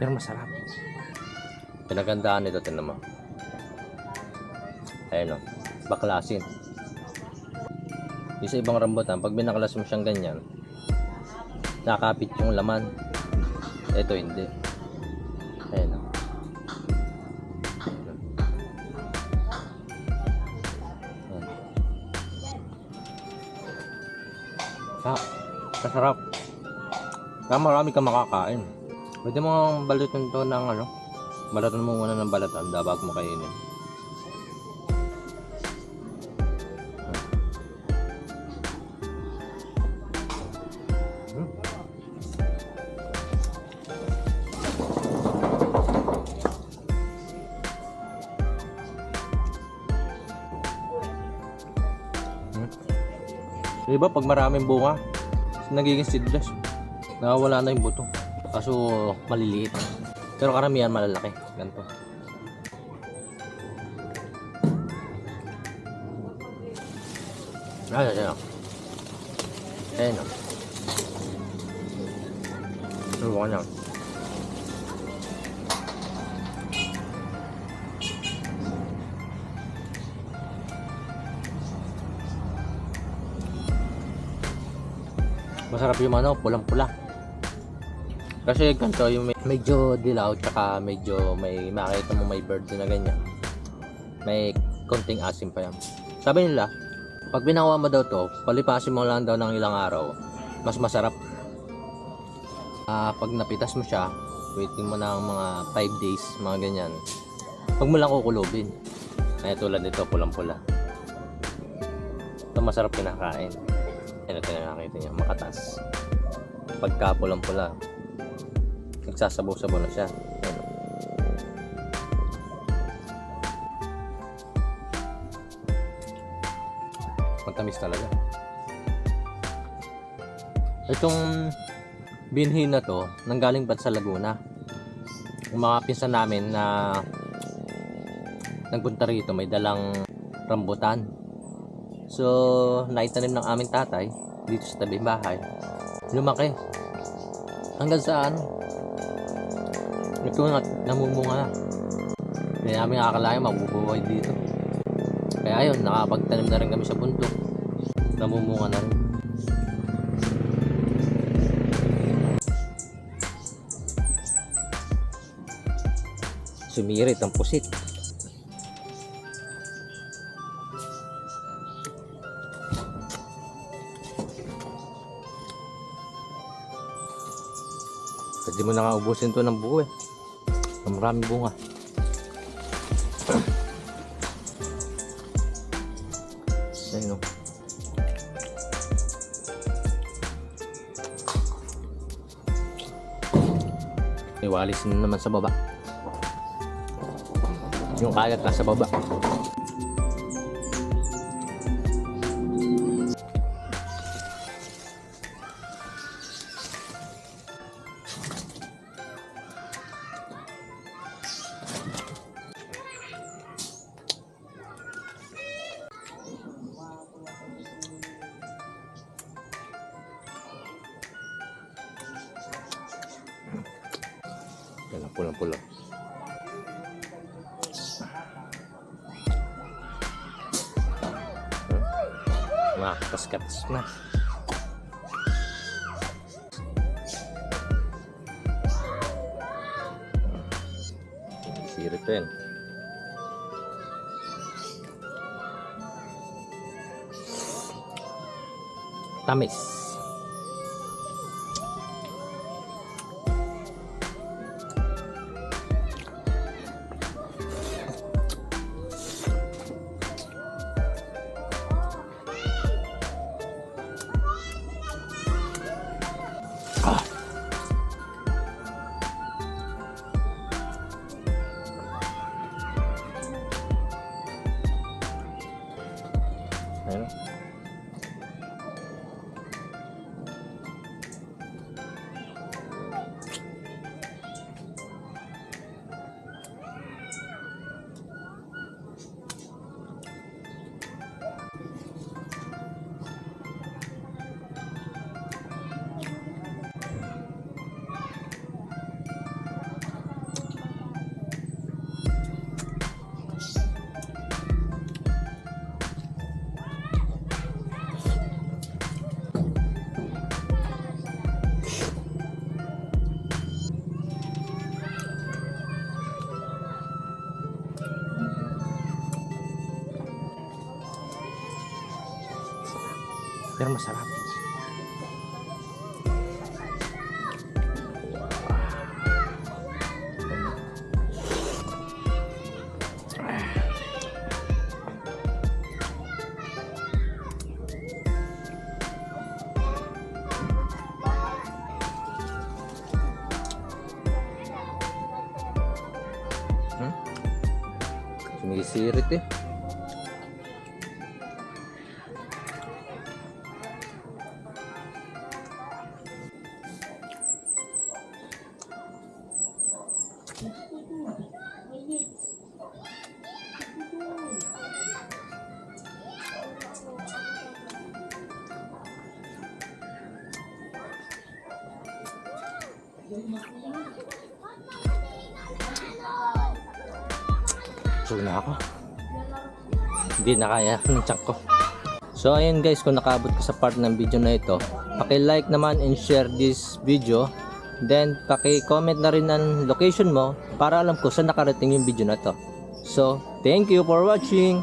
Pero masarap. Pinagandaan nito, tinan mo. Ayun o, baklasin. Yung sa ibang rambutan, pag binaklas mo siyang ganyan, nakapit yung laman. Ito hindi. Ayun o. Ah, masarap. Kaya marami kang makakain. Pwede mo balutin to ng ano, balatan mo muna ng balatan bago mo kainin. Hmm. Hmm. Di ba pag maraming bunga, nagiging seedless. Nawawala na yung buto. Kaso maliliit. Pero karamihan malalaki. Ganito. Ayun. Ayun. oh. Subukan niya. Masarap yung ano, pulang-pula. Kasi ganito, yung medyo dilaw, tsaka medyo may makita mo may bird na ganyan. May konting asim pa yan. Sabi nila, pag binawa mo daw to, palipasin mo lang daw ng ilang araw, mas masarap. Ah, pag napitas mo siya, waiting mo ng mga 5 days, mga ganyan. Huwag mo lang kukulubin. Ay, tulad nito, pulang-pula. Ito masarap kinakain. Yan ito na nakita niya, makatas. Pagka pulang-pula, nagsasabaw-sabaw na siya. Yan. Matamis talaga. Itong binhi na to, nanggaling pa sa Laguna. Yung mga pinsan namin na nagpunta rito, may dalang rambutan. So, naitanim ng aming tatay dito sa tabi bahay. Lumaki. Hanggang saan? Ito na, namumunga na. Hindi namin akalain mabubuhay dito. Kaya ayun, nakapagtanim na rin kami sa bundok. Namumunga na rin. Sumirit ang pusit. Pwede mo na nga ubusin to ng buo eh. Ang maraming bunga. Ayun o. May walis na naman sa baba. Yung kagat nasa baba. Pulang-pula. Mga kaskats na. Sirit din. Tamis. Ayun. Pero masarap. Hmm? Sumisirit. Busog na ako. Hindi na kaya ng tiyak ko. So ayun guys, kung nakaabot ka sa part ng video na ito, paki-like naman and share this video. Then paki-comment na rin ng location mo para alam ko saan nakarating yung video na to. So, thank you for watching.